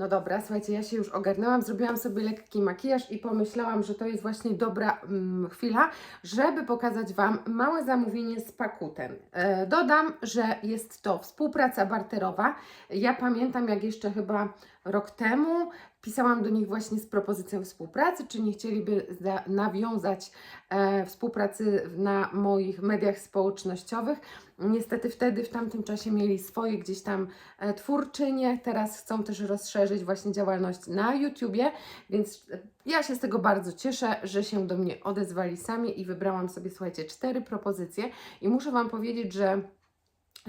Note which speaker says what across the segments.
Speaker 1: No dobra, słuchajcie, ja się już ogarnęłam, zrobiłam sobie lekki makijaż i pomyślałam, że to jest właśnie dobra mm, chwila, żeby pokazać Wam małe zamówienie z Pakuten. E, dodam, że jest to współpraca barterowa. Ja pamiętam, jak jeszcze chyba rok temu pisałam do nich właśnie z propozycją współpracy, czy nie chcieliby za, nawiązać e, współpracy na moich mediach społecznościowych. Niestety wtedy, w tamtym czasie mieli swoje gdzieś tam e, twórczynie, teraz chcą też rozszerzyć właśnie działalność na YouTubie, więc e, ja się z tego bardzo cieszę, że się do mnie odezwali sami i wybrałam sobie, słuchajcie, cztery propozycje i muszę Wam powiedzieć, że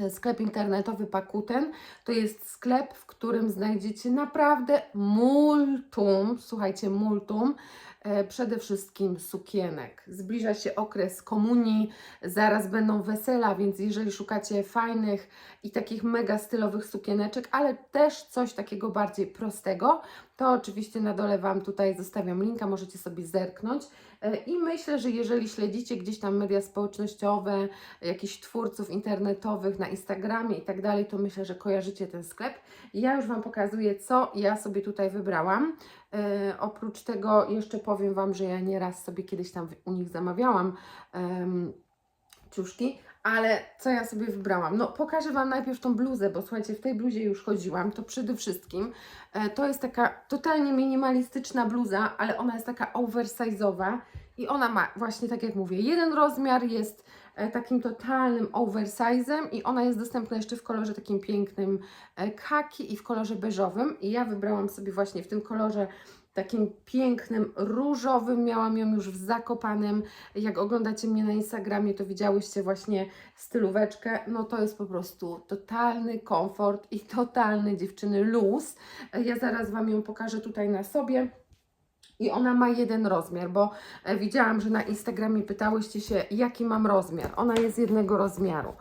Speaker 1: Sklep internetowy Pakuten to jest sklep, w którym znajdziecie naprawdę multum, słuchajcie, multum, e, przede wszystkim sukienek. Zbliża się okres komunii, zaraz będą wesela, więc jeżeli szukacie fajnych i takich mega stylowych sukieneczek, ale też coś takiego bardziej prostego, to oczywiście na dole Wam tutaj zostawiam linka, możecie sobie zerknąć. E, I myślę, że jeżeli śledzicie gdzieś tam media społecznościowe, jakichś twórców internetowych na Instagramie i tak dalej, to myślę, że kojarzycie ten sklep. Ja już Wam pokazuję, co ja sobie tutaj wybrałam. E, oprócz tego jeszcze powiem Wam, że ja nieraz sobie kiedyś tam u nich zamawiałam em, ciuszki, ale co ja sobie wybrałam? No pokażę Wam najpierw tą bluzę, bo słuchajcie, w tej bluzie już chodziłam, to przede wszystkim e, to jest taka totalnie minimalistyczna bluza, ale ona jest taka oversize'owa i ona ma właśnie, tak jak mówię, jeden rozmiar jest e, takim totalnym oversize'em i ona jest dostępna jeszcze w kolorze takim pięknym e, kaki i w kolorze beżowym i ja wybrałam sobie właśnie w tym kolorze takim pięknym, różowym. Miałam ją już w Zakopanem. Jak oglądacie mnie na Instagramie, to widziałyście właśnie stylóweczkę. No to jest po prostu totalny komfort i totalny dziewczyny luz. Ja zaraz Wam ją pokażę tutaj na sobie. I ona ma jeden rozmiar, bo e, widziałam, że na Instagramie pytałyście się, jaki mam rozmiar. Ona jest jednego rozmiaru.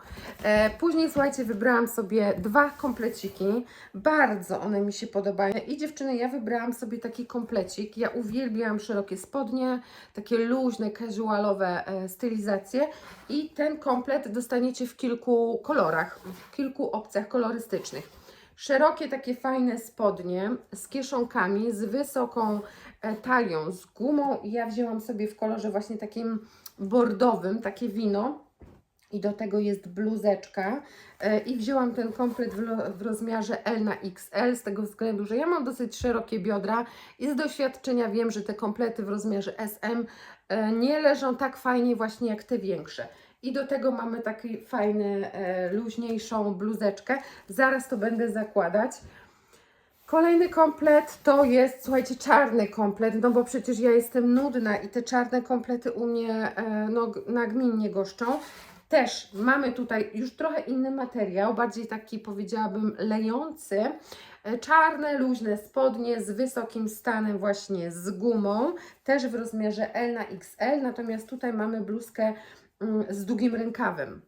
Speaker 1: E, później, słuchajcie, wybrałam sobie dwa kompleciki. Bardzo one mi się podobają. I dziewczyny, ja wybrałam sobie taki komplecik. Ja uwielbiam szerokie spodnie, takie luźne, casualowe e, stylizacje. I ten komplet dostaniecie w kilku kolorach, w kilku opcjach kolorystycznych. Szerokie, takie fajne spodnie z kieszonkami, z wysoką talią, z gumą. I ja wzięłam sobie w kolorze właśnie takim bordowym, takie wino. I do tego jest bluzeczka. E, I wzięłam ten komplet w, rozmiarze L na XL, z tego względu, że ja mam dosyć szerokie biodra i z doświadczenia wiem, że te komplety w rozmiarze SM e, nie leżą tak fajnie właśnie jak te większe. I do tego mamy taki fajny, e, luźniejszą bluzeczkę. Zaraz to będę zakładać. Kolejny komplet to jest, słuchajcie, czarny komplet, no bo przecież ja jestem nudna i te czarne komplety u mnie e, no, nagminnie goszczą. Też mamy tutaj już trochę inny materiał, bardziej taki powiedziałabym lejący. E, Czarne, luźne spodnie z wysokim stanem właśnie z gumą, też w rozmiarze L na XL, natomiast tutaj mamy bluzkę mm, z długim rękawem.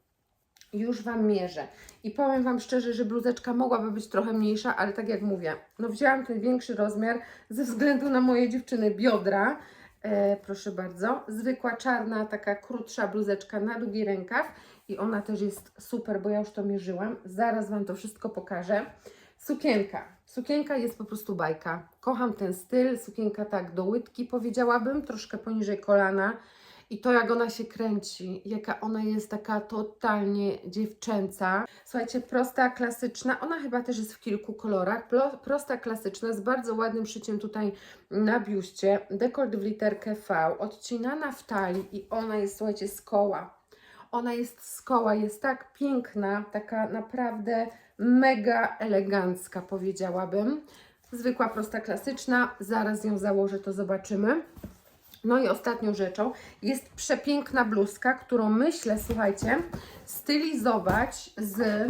Speaker 1: Już Wam mierzę. I powiem Wam szczerze, że bluzeczka mogłaby być trochę mniejsza, ale tak jak mówię, no wzięłam ten większy rozmiar ze względu na moje dziewczyny biodra. E, proszę bardzo. Zwykła czarna, taka krótsza bluzeczka na długi rękaw i ona też jest super, bo ja już to mierzyłam. Zaraz Wam to wszystko pokażę. Sukienka. Sukienka jest po prostu bajka. Kocham ten styl. Sukienka tak do łydki powiedziałabym, troszkę poniżej kolana. I to, jak ona się kręci, jaka ona jest taka totalnie dziewczęca. Słuchajcie, prosta, klasyczna, ona chyba też jest w kilku kolorach. Prosta, klasyczna, z bardzo ładnym szyciem tutaj na biuście. Dekolt w literkę V, odcinana w talii i ona jest, słuchajcie, z koła. Ona jest z koła, jest tak piękna, taka naprawdę mega elegancka, powiedziałabym. Zwykła, prosta, klasyczna. Zaraz ją założę, to zobaczymy. No i ostatnią rzeczą jest przepiękna bluzka, którą myślę, słuchajcie, stylizować z e,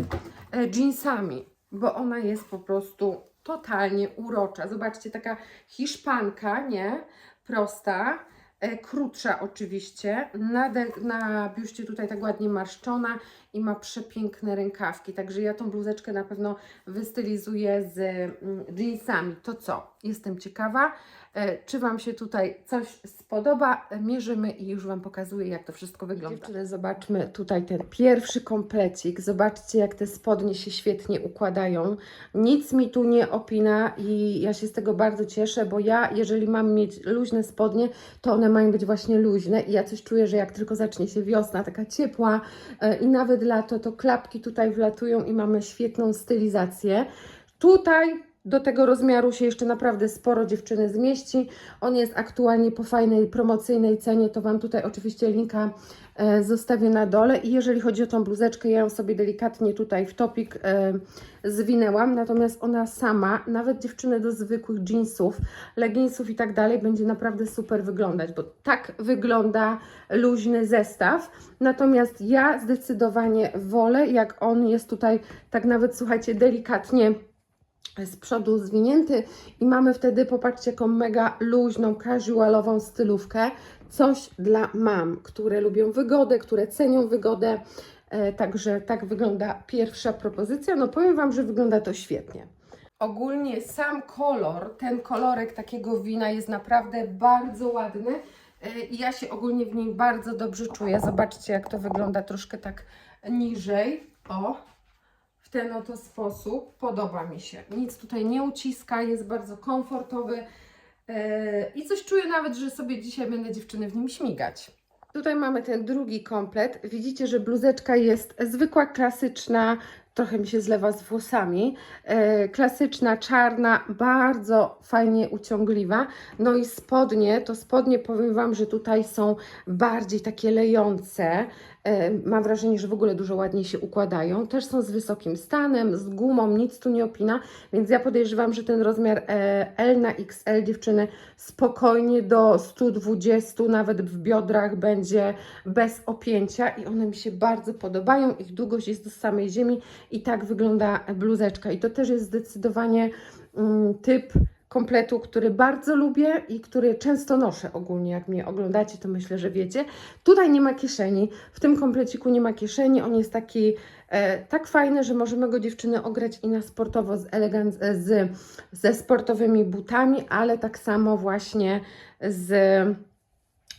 Speaker 1: jeansami, bo ona jest po prostu totalnie urocza. Zobaczcie, taka hiszpanka, nie? Prosta, e, krótsza oczywiście, na, na biuście tutaj tak ładnie marszczona i ma przepiękne rękawki, także ja tą bluzeczkę na pewno wystylizuję z mm, jeansami. To co? Jestem ciekawa, e, czy Wam się tutaj coś spodoba. Mierzymy i już Wam pokazuję, jak to wszystko wygląda. Dziewczyny, zobaczmy tutaj ten pierwszy komplecik. Zobaczcie, jak te spodnie się świetnie układają. Nic mi tu nie opina i ja się z tego bardzo cieszę, bo ja, jeżeli mam mieć luźne spodnie, to one mają być właśnie luźne i ja coś czuję, że jak tylko zacznie się wiosna, taka ciepła e, i nawet lato, to klapki tutaj wlatują i mamy świetną stylizację. Tutaj do tego rozmiaru się jeszcze naprawdę sporo dziewczyny zmieści. On jest aktualnie po fajnej promocyjnej cenie, to Wam tutaj oczywiście linka e, zostawię na dole. I jeżeli chodzi o tą bluzeczkę, ja ją sobie delikatnie tutaj w topik e, zwinęłam, natomiast ona sama, nawet dziewczyny do zwykłych jeansów, leginsów i tak dalej, będzie naprawdę super wyglądać, bo tak wygląda luźny zestaw. Natomiast ja zdecydowanie wolę, jak on jest tutaj tak nawet, słuchajcie, delikatnie z przodu zwinięty i mamy wtedy, popatrzcie, jaką mega luźną, casualową stylówkę. Coś dla mam, które lubią wygodę, które cenią wygodę. E, także tak wygląda pierwsza propozycja. No powiem Wam, że wygląda to świetnie. Ogólnie sam kolor, ten kolorek takiego wina jest naprawdę bardzo ładny e, i ja się ogólnie w nim bardzo dobrze czuję. Zobaczcie, jak to wygląda troszkę tak niżej. O, ten oto sposób. Podoba mi się. Nic tutaj nie uciska, jest bardzo komfortowy e, i coś czuję nawet, że sobie dzisiaj będę dziewczyny w nim śmigać. Tutaj mamy ten drugi komplet. Widzicie, że bluzeczka jest zwykła, klasyczna, trochę mi się zlewa z włosami. E, klasyczna, czarna, bardzo fajnie uciągliwa. No i spodnie, to spodnie powiem Wam, że tutaj są bardziej takie lejące. Mam wrażenie, że w ogóle dużo ładniej się układają. Też są z wysokim stanem, z gumą, nic tu nie opina, więc ja podejrzewam, że ten rozmiar e, L na XL dziewczyny spokojnie do 120, nawet w biodrach będzie bez opięcia i one mi się bardzo podobają. Ich długość jest do samej ziemi i tak wygląda bluzeczka. I to też jest zdecydowanie mm, typ kompletu, który bardzo lubię i który często noszę ogólnie. Jak mnie oglądacie, to myślę, że wiecie. Tutaj nie ma kieszeni, w tym kompleciku nie ma kieszeni. On jest taki e, tak fajny, że możemy go dziewczyny ograć i na sportowo z elegant, e, z, ze sportowymi butami, ale tak samo właśnie z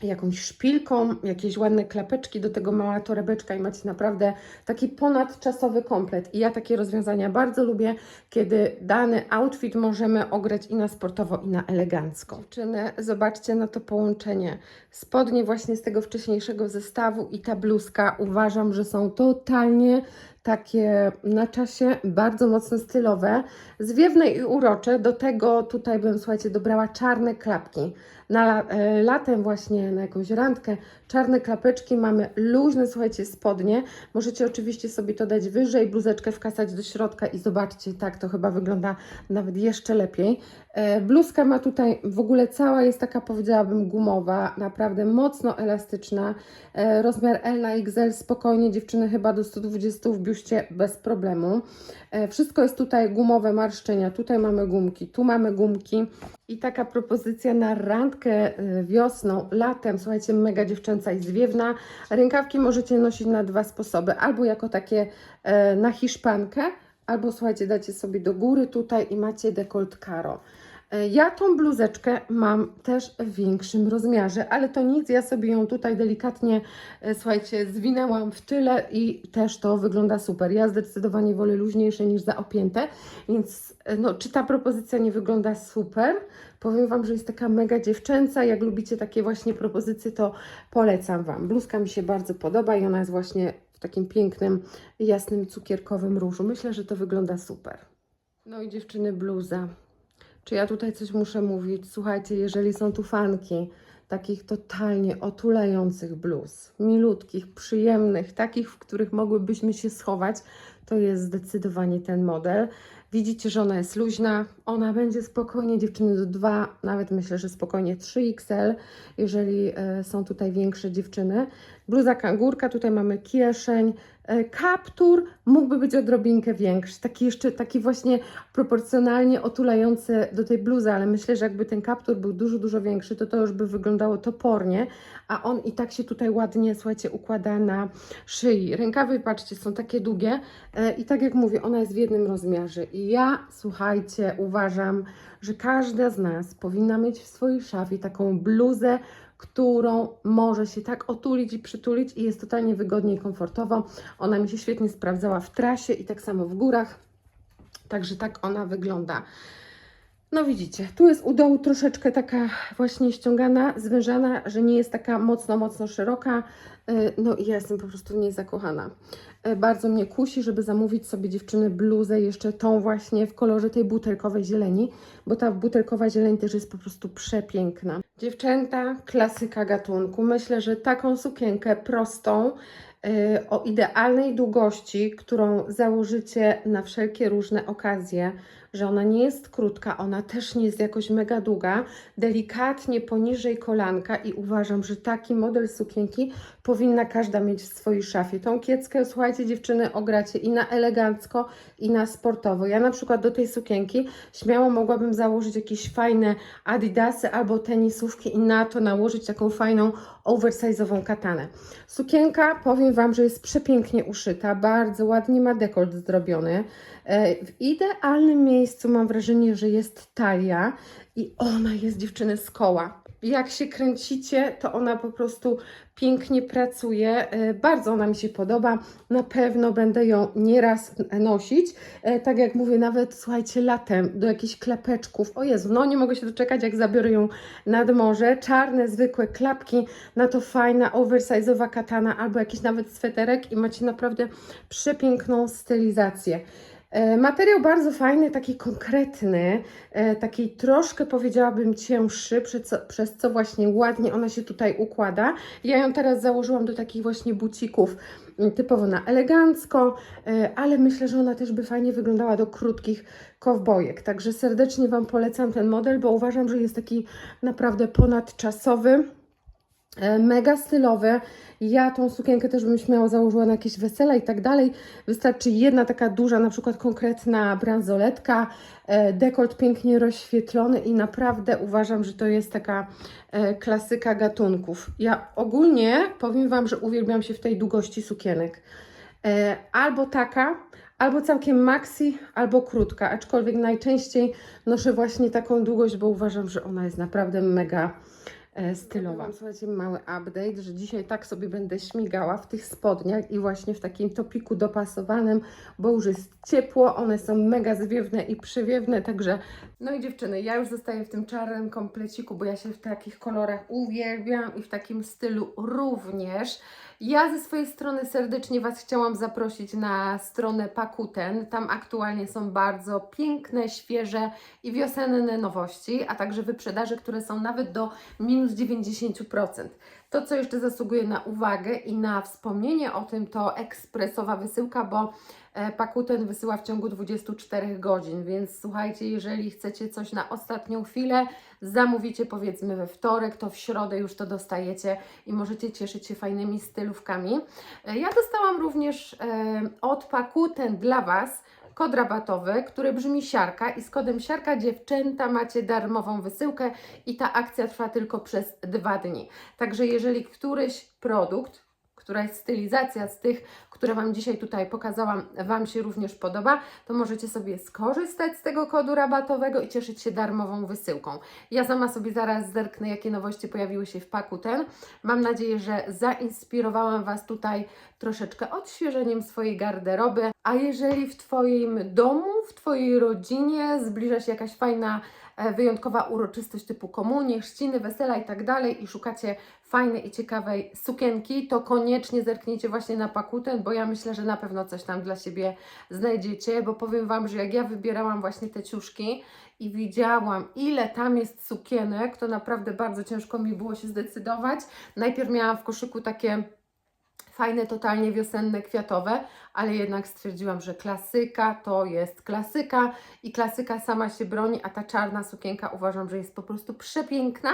Speaker 1: jakąś szpilką, jakieś ładne klapeczki, do tego mała torebeczka i macie naprawdę taki ponadczasowy komplet. I ja takie rozwiązania bardzo lubię, kiedy dany outfit możemy ograć i na sportowo, i na elegancko. Dziewczyny, zobaczcie na to połączenie. Spodnie właśnie z tego wcześniejszego zestawu i ta bluzka uważam, że są totalnie takie na czasie, bardzo mocno stylowe, zwiewne i urocze. Do tego tutaj bym, słuchajcie, dobrała czarne klapki. Na e, latem właśnie na jakąś randkę czarne klapeczki, mamy luźne, słuchajcie, spodnie. Możecie oczywiście sobie to dać wyżej, bluzeczkę wkasać do środka i zobaczcie, tak to chyba wygląda nawet jeszcze lepiej. E, bluzka ma tutaj w ogóle cała jest taka, powiedziałabym, gumowa, naprawdę mocno elastyczna. E, rozmiar L na XL spokojnie, dziewczyny chyba do 120 w biuście bez problemu. E, wszystko jest tutaj gumowe marszczenia, tutaj mamy gumki, tu mamy gumki. I taka propozycja na randkę e, wiosną, latem, słuchajcie, mega dziewczęca i zwiewna. Rękawki możecie nosić na dwa sposoby, albo jako takie e, na hiszpankę, albo słuchajcie, dacie sobie do góry tutaj i macie dekolt caro. E, Ja tą bluzeczkę mam też w większym rozmiarze, ale to nic, ja sobie ją tutaj delikatnie, e, słuchajcie, zwinęłam w tyle i też to wygląda super. Ja zdecydowanie wolę luźniejsze niż zaopięte, więc e, no, czy ta propozycja nie wygląda super? Powiem Wam, że jest taka mega dziewczęca. Jak lubicie takie właśnie propozycje, to polecam Wam. Bluzka mi się bardzo podoba i ona jest właśnie w takim pięknym, jasnym, cukierkowym różu. Myślę, że to wygląda super. No i dziewczyny, bluza. Czy ja tutaj coś muszę mówić? Słuchajcie, jeżeli są tu fanki takich totalnie otulających bluz, milutkich, przyjemnych, takich, w których mogłybyśmy się schować, to jest zdecydowanie ten model. Widzicie, że ona jest luźna, ona będzie spokojnie dziewczyny do 2, nawet myślę, że spokojnie 3XL, jeżeli e, są tutaj większe dziewczyny. Bluza kangurka, tutaj mamy kieszeń, e, kaptur mógłby być odrobinkę większy, taki jeszcze, taki właśnie proporcjonalnie otulający do tej bluzy, ale myślę, że jakby ten kaptur był dużo, dużo większy, to to już by wyglądało topornie, a on i tak się tutaj ładnie, słuchajcie, układa na szyi. Rękawy, patrzcie, są takie długie e, i tak jak mówię, ona jest w jednym rozmiarze i ja, słuchajcie, uważam, że każda z nas powinna mieć w swojej szafie taką bluzę, którą może się tak otulić i przytulić i jest totalnie wygodnie i komfortowo. Ona mi się świetnie sprawdzała w trasie i tak samo w górach. Także tak ona wygląda. No widzicie, tu jest u dołu troszeczkę taka właśnie ściągana, zwężana, że nie jest taka mocno, mocno szeroka. Y, No i ja jestem po prostu w niej zakochana. Y, Bardzo mnie kusi, żeby zamówić sobie dziewczyny bluzę jeszcze tą właśnie w kolorze tej butelkowej zieleni, bo ta butelkowa zieleń też jest po prostu przepiękna. Dziewczęta, klasyka gatunku. Myślę, że taką sukienkę prostą, y, o idealnej długości, którą założycie na wszelkie różne okazje, że ona nie jest krótka, ona też nie jest jakoś mega długa, delikatnie poniżej kolanka i uważam, że taki model sukienki powinna każda mieć w swojej szafie. Tą kieckę, słuchajcie dziewczyny, ogracie i na elegancko, i na sportowo. Ja na przykład do tej sukienki śmiało mogłabym założyć jakieś fajne adidasy albo tenisówki i na to nałożyć taką fajną oversize'ową katanę. Sukienka, powiem Wam, że jest przepięknie uszyta, bardzo ładnie ma dekolt zrobiony. E, W idealnym miejscu mam wrażenie, że jest talia i ona jest dziewczyny z koła. Jak się kręcicie, to ona po prostu pięknie pracuje. E, Bardzo ona mi się podoba. Na pewno będę ją nieraz nosić. E, Tak jak mówię, nawet słuchajcie, latem do jakichś klapeczków. O Jezu, no nie mogę się doczekać, jak zabiorę ją nad morze. Czarne, zwykłe klapki, na to fajna, oversize'owa katana albo jakiś nawet sweterek i macie naprawdę przepiękną stylizację. E, Materiał bardzo fajny, taki konkretny, e, taki troszkę powiedziałabym cięższy, przez co, właśnie ładnie ona się tutaj układa. Ja ją teraz założyłam do takich właśnie bucików, m, typowo na elegancko, e, ale myślę, że ona też by fajnie wyglądała do krótkich kowbojek. Także serdecznie Wam polecam ten model, bo uważam, że jest taki naprawdę ponadczasowy. E, Mega stylowe. Ja tą sukienkę też bym śmiało założyła na jakieś wesela i tak dalej. Wystarczy jedna taka duża, na przykład konkretna bransoletka, e, dekolt pięknie rozświetlony i naprawdę uważam, że to jest taka e, klasyka gatunków. Ja ogólnie powiem Wam, że uwielbiam się w tej długości sukienek. Albo taka, albo całkiem maxi, albo krótka, aczkolwiek najczęściej noszę właśnie taką długość, bo uważam, że ona jest naprawdę mega e, stylowa. Słuchajcie, mały update, że dzisiaj tak sobie będę śmigała w tych spodniach i właśnie w takim topiku dopasowanym, bo już jest ciepło, one są mega zwiewne i przywiewne, także no i dziewczyny, ja już zostaję w tym czarnym kompleciku, bo ja się w takich kolorach uwielbiam i w takim stylu również. Ja ze swojej strony serdecznie Was chciałam zaprosić na stronę Pakuten. Tam aktualnie są bardzo piękne, świeże i wiosenne nowości, a także wyprzedaże, które są nawet do minus 90%. To, co jeszcze zasługuje na uwagę i na wspomnienie o tym, to ekspresowa wysyłka, bo e, Pakuten wysyła w ciągu 24 godzin, więc słuchajcie, jeżeli chcecie coś na ostatnią chwilę, zamówicie powiedzmy we wtorek, to w środę już to dostajecie i możecie cieszyć się fajnymi stylówkami. E, Ja dostałam również e, od Pakuten dla Was kod rabatowy, który brzmi siarka i z kodem siarka dziewczęta macie darmową wysyłkę i ta akcja trwa tylko przez dwa dni. Także jeżeli któryś produkt, któraś stylizacja z tych, które Wam dzisiaj tutaj pokazałam, Wam się również podoba, to możecie sobie skorzystać z tego kodu rabatowego i cieszyć się darmową wysyłką. Ja sama sobie zaraz zerknę, jakie nowości pojawiły się w paku ten. Mam nadzieję, że zainspirowałam Was tutaj troszeczkę odświeżeniem swojej garderoby. A jeżeli w Twoim domu, w Twojej rodzinie zbliża się jakaś fajna wyjątkowa uroczystość typu komunie, chrzciny, wesela i tak dalej i szukacie fajnej i ciekawej sukienki, to koniecznie zerknijcie właśnie na Pakuten, bo ja myślę, że na pewno coś tam dla siebie znajdziecie, bo powiem Wam, że jak ja wybierałam właśnie te ciuszki i widziałam, ile tam jest sukienek, to naprawdę bardzo ciężko mi było się zdecydować. Najpierw miałam w koszyku takie fajne, totalnie wiosenne, kwiatowe, ale jednak stwierdziłam, że klasyka to jest klasyka i klasyka sama się broni, a ta czarna sukienka uważam, że jest po prostu przepiękna.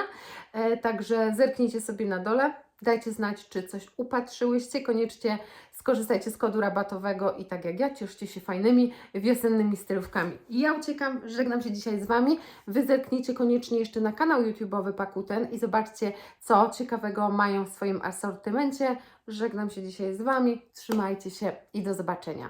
Speaker 1: E, także zerknijcie sobie na dole. Dajcie znać, czy coś upatrzyłyście. Koniecznie skorzystajcie z kodu rabatowego i tak jak ja, cieszcie się fajnymi wiosennymi stylówkami. Ja uciekam, żegnam się dzisiaj z Wami. Wy zerknijcie koniecznie jeszcze na kanał YouTube'owy Pakuten i zobaczcie, co ciekawego mają w swoim asortymencie. Żegnam się dzisiaj z Wami, trzymajcie się i do zobaczenia.